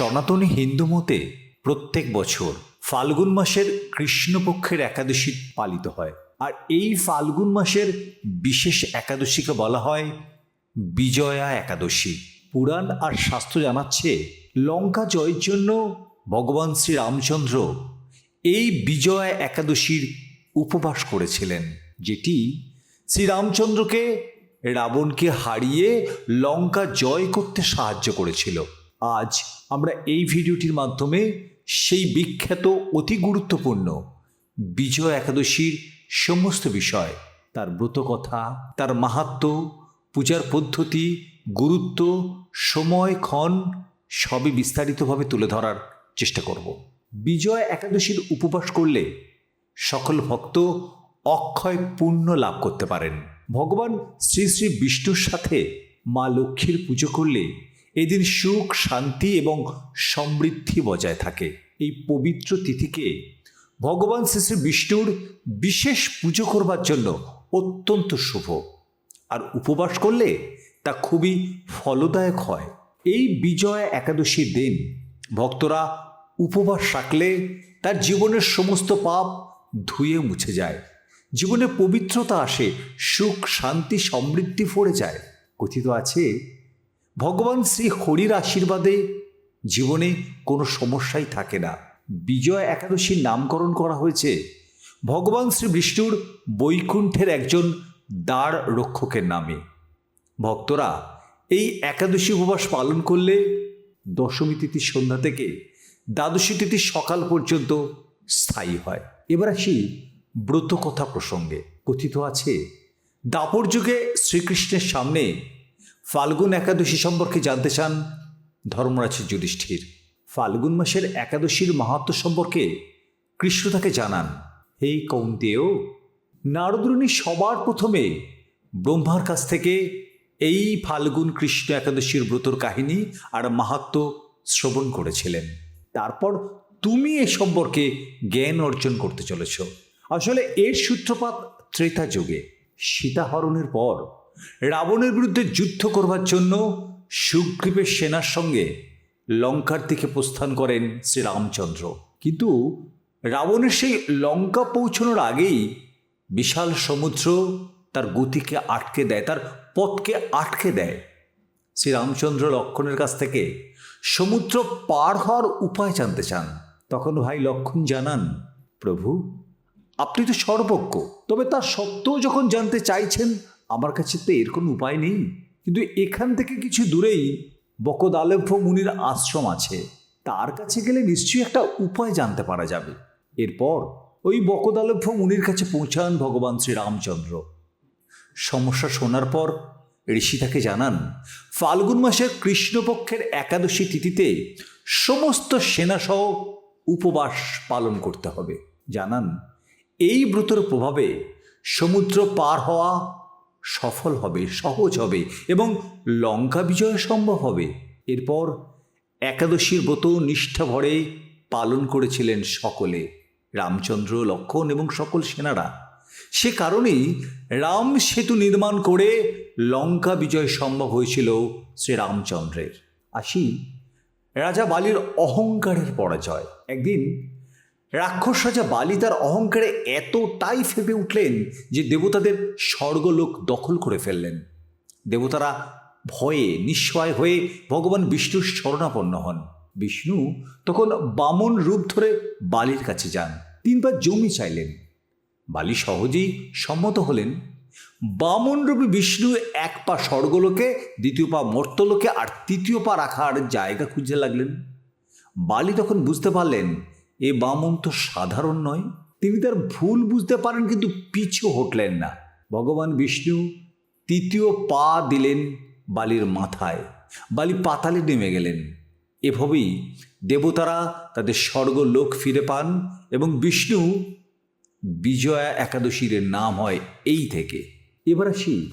সনাতনী হিন্দু মতে প্রত্যেক বছর ফাল্গুন মাসের কৃষ্ণপক্ষের একাদশী পালিত হয়। আর এই ফাল্গুন মাসের বিশেষ একাদশীকে বলা হয় বিজয়া একাদশী। পুরাণ আর শাস্ত্র জানাচ্ছে লঙ্কা জয়ের জন্য ভগবান শ্রী রামচন্দ্র এই বিজয়া একাদশীর উপবাস করেছিলেন, যেটি শ্রীরামচন্দ্রকে রাবণকে হারিয়ে লঙ্কা জয় করতে সাহায্য করেছিল। আজ আমরা এই ভিডিওটির মাধ্যমে সেই বিখ্যাত অতি গুরুত্বপূর্ণ বিজয় একাদশীর সমস্ত বিষয়, তার ব্রতকথা তার মাহাত্ম্য পূজার পদ্ধতি, গুরুত্ব, সময়, ক্ষণ সবই বিস্তারিতভাবে তুলে ধরার চেষ্টা করব। বিজয় একাদশীর উপবাস করলে সকল ভক্ত অক্ষয় পুণ্য লাভ করতে পারেন। ভগবান শ্রী শ্রী বিষ্ণুর সাথে মা লক্ষ্মীর পুজো করলে এদিন সুখ, শান্তি এবং সমৃদ্ধি বজায় থাকে। এই পবিত্র তিথিকে ভগবান শ্রী শ্রী বিষ্ণুর বিশেষ পুজো করবার জন্য অত্যন্ত শুভ। আর উপবাস করলে তা খুবই ফলদায়ক হয়। এই বিজয়া একাদশীর দিন ভক্তরা উপবাস রাখলে তার জীবনের সমস্ত পাপ ধুয়ে মুছে যায়। জীবনে পবিত্রতা আসে, সুখ, শান্তি, সমৃদ্ধি ফরে যায়। কথিত আছে ভগবান শ্রী হরির আশীর্বাদে জীবনে কোনো সমস্যাই থাকে না। বিজয় একাদশীর নামকরণ করা হয়েছে। ভগবান শ্রী বিষ্ণুর বৈকুণ্ঠের একজন দ্বার রক্ষকের নামে। ভক্তরা এই একাদশী উপবাস পালন করলে দশমী তিথির সন্ধ্যা থেকে দ্বাদশী তিথি সকাল পর্যন্ত স্থায়ী হয়। এবার আসি ব্রত কথা প্রসঙ্গে। কথিত আছে, দাপর যুগে শ্রীকৃষ্ণের সামনে ফাল্গুন একাদশী সম্পর্কে জানতে চান? ধর্মরাজ যুধিষ্ঠির, ফাল্গুন মাসের একাদশীর মাহাত্ম সম্পর্কে কৃষ্ণ তাকে জানান। হেই কৌন্তেয়, নারদরুণী সবার প্রথমে ব্রহ্মার কাছ থেকে এই ফাল্গুন কৃষ্ণ একাদশীর ব্রতর কাহিনী আর মাহাত্ম শ্রবণ করেছিলেন। তারপর তুমি এ সম্পর্কে জ্ঞান অর্জন করতে চলেছ। আসলে এর সূত্রপাত ত্রেতা যুগে। সীতাহরণের পর রাবণের বিরুদ্ধে যুদ্ধ করবার জন্য সুগ্রীবের সেনার সঙ্গে লঙ্কার দিকে প্রস্থান করেন শ্রীরামচন্দ্র। কিন্তু রাবণের সেই লঙ্কা পৌঁছানোর আগেই বিশাল সমুদ্র তার গতিকে আটকে দেয়, তার পথকে আটকে দেয়। শ্রীরামচন্দ্র লক্ষণের কাছ থেকে সমুদ্র পার হওয়ার উপায় জানতে চান। তখন ভাই লক্ষণ জানান, প্রভু, আপনি তো সর্বজ্ঞ, তবে তার সত্ত্বেও যখন জানতে চাইছেন আমার কাছে তো এর কোনো উপায় নেই। কিন্তু এখান থেকে কিছু দূরেই বকদালভ্য মুনির আশ্রম আছে। তার কাছে গেলে নিশ্চয়ই একটা উপায় জানতে পারা যাবে। এরপর ওই বকদালভ্য মুনির কাছে পৌঁছান ভগবান শ্রীরামচন্দ্র। সমস্যা শোনার পর ঋষি তাকে জানান, ফাল্গুন মাসের কৃষ্ণপক্ষের একাদশী তিথিতে সমস্ত সেনাসহ উপবাস পালন করতে হবে। জানান, এই ব্রতর প্রভাবে সমুদ্র পার হওয়া সফল হবে, সহজ হবে এবং লঙ্কা বিজয় সম্ভব হবে। এরপর একাদশীর ব্রত নিষ্ঠা ভরে পালন করেছিলেন সকলে, রামচন্দ্র, লক্ষণ এবং সকল সেনারা। সে কারণেই রাম সেতু নির্মাণ করে লঙ্কা বিজয় সম্ভব হয়েছিল শ্রীরামচন্দ্রের। আসি, রাজা বালির অহংকারের পরাজয়। একদিন রাক্ষস রাজা বালি তার অহংকারে এতটাই ফেপে উঠলেন যে দেবতাদের স্বর্গলোক দখল করে ফেললেন। দেবতারা ভয়ে নিঃস্বয় হয়ে ভগবান বিষ্ণুর শরণাপন্ন হন। বিষ্ণু তখন বামন রূপ ধরে বালির কাছে যান। তিনবার জমি চাইলেন। বালি সহজেই সম্মত হলেন। বামন রূপী বিষ্ণু এক পা স্বর্গলোকে, দ্বিতীয় পা মর্তলোকে আর তৃতীয় পা রাখার জায়গা খুঁজতে লাগলেন। বালি তখন বুঝতে পারলেন এ বামন তো সাধারণ নয়। তিনি তার ভুল বুঝতে পারেন কিন্তু পিছু হটলেন না। ভগবান বিষ্ণু তৃতীয় পা দিলেন বালির মাথায়। বালি পাতালে নেমে গেলেন। এভাবেই দেবতারা তাদের স্বর্গ লোক ফিরে পান এবং বিষ্ণু বিজয়া একাদশীর নাম হয় এই থেকে। এবার আসি,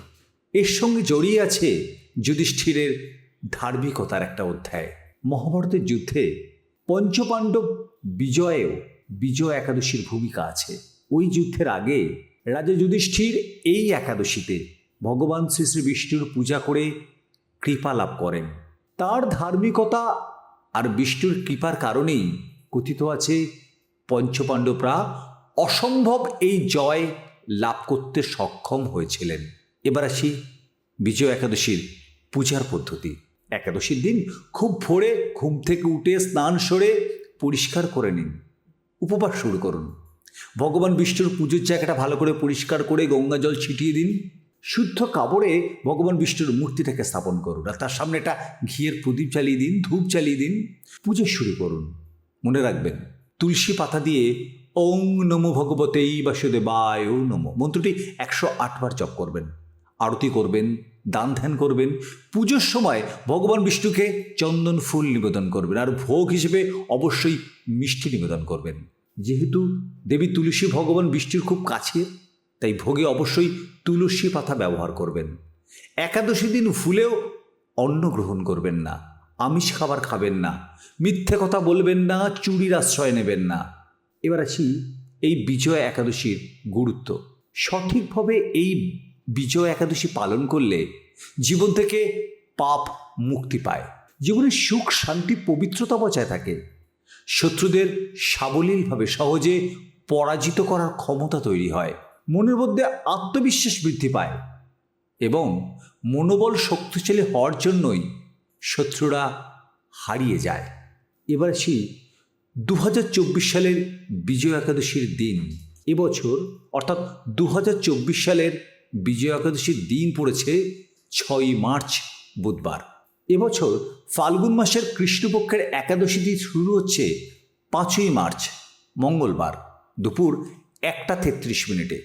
এর সঙ্গে জড়িয়ে আছে যুধিষ্ঠিরের ধার্মিকতার একটা অধ্যায়। মহাভারতের যুদ্ধে পঞ্চপাণ্ডব বিজয়েও বিজয় একাদশীর ভূমিকা আছে। ওই যুদ্ধের আগে রাজা যুধিষ্ঠির এই একাদশীতে ভগবান শ্রী শ্রী বিষ্ণুর পূজা করে কৃপা লাভ করেন। তার ধার্মিকতা আর বিষ্ণুর কৃপার কারণেই কথিত আছে, পঞ্চপাণ্ডবরা অসম্ভব এই জয় লাভ করতে সক্ষম হয়েছিলেন। এবার আসি বিজয় একাদশীর পূজার পদ্ধতি। একাদশীর দিন খুব ভোরে ঘুম থেকে উঠে স্নান সরে পরিষ্কার করে নিন, উপবাস শুরু করুন। ভগবান বিষ্ণুর পুজোর জায়গাটা ভালো করে পরিষ্কার করে গঙ্গা জল ছিটিয়ে দিন। শুদ্ধ কাপড়ে ভগবান বিষ্ণুর মূর্তিটাকে স্থাপন করুন আর তার সামনে একটা ঘিয়ের প্রদীপ চালিয়ে দিন, ধূপ চালিয়ে দিন, পুজো শুরু করুন। মনে রাখবেন, তুলসী পাতা দিয়ে ওং নমো ভগবতেই বাসুদেবায় নমো। মন্ত্রটি একশো আটবার জপ করবেন, আরতি করবেন দান ধ্যান করবেন। পুজোর সময় ভগবান বিষ্ণুকে চন্দন ফুল নিবেদন করবেন আর ভোগ হিসেবে অবশ্যই মিষ্টি নিবেদন করবেন। যেহেতু দেবী তুলসী ভগবান বিষ্ণুর খুব কাছে তাই ভোগে অবশ্যই তুলসী পাতা ব্যবহার করবেন। একাদশী দিন ফুলেও অন্ন গ্রহণ করবেন না, আমিষ খাবার খাবেন না, মিথ্যে কথা বলবেন না, চুরির আশ্রয় নেবেন না। এবার আসি এই বিজয় একাদশীর গুরুত্ব। সঠিকভাবে এই বিজয় একাদশী পালন করলে জীবন থেকে পাপ মুক্তি পায়। জীবনে সুখ, শান্তি, পবিত্রতা বজায় থাকে। শত্রুদের সাবলীলভাবে সহজে পরাজিত করার ক্ষমতা তৈরি হয়। মনের মধ্যে আত্মবিশ্বাস বৃদ্ধি পায় এবং মনোবল শক্তিশালী হওয়ার জন্যই শত্রুরা হারিয়ে যায়। এবার আসি দু সালের বিজয় একাদশীর দিন। এবছর অর্থাৎ দু হাজার চব্বিশ সালের বিজয় একাদশীর দিন পড়েছে ছয়ই মার্চ, বুধবার। এবছর ফাল্গুন মাসের কৃষ্ণপক্ষের একাদশী দিন শুরু হচ্ছে পাঁচই মার্চ, মঙ্গলবার, দুপুর একটা তেত্রিশ মিনিটে।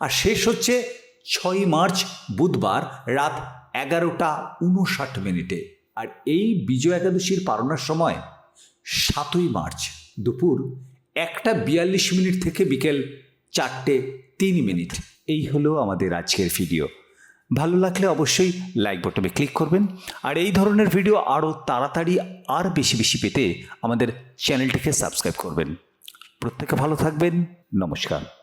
আর শেষ হচ্ছে ছয়ই মার্চ, বুধবার রাত এগারোটা উনষাট মিনিটে। আর এই বিজয় একাদশীর পালনার সময় সাতই মার্চ দুপুর একটা বিয়াল্লিশ মিনিট থেকে বিকেল চারটে তিন মিনিট। এই হলো আমাদের আজকের ভিডিও ভালো লাগলে অবশ্যই লাইক বটনে ক্লিক করবেন। আর এই ধরনের ভিডিও আরও তাড়াতাড়ি আর বেশি বেশি পেতে আমাদের চ্যানেলটিকে সাবস্ক্রাইব করবেন। প্রত্যেকে ভালো থাকবেন। নমস্কার।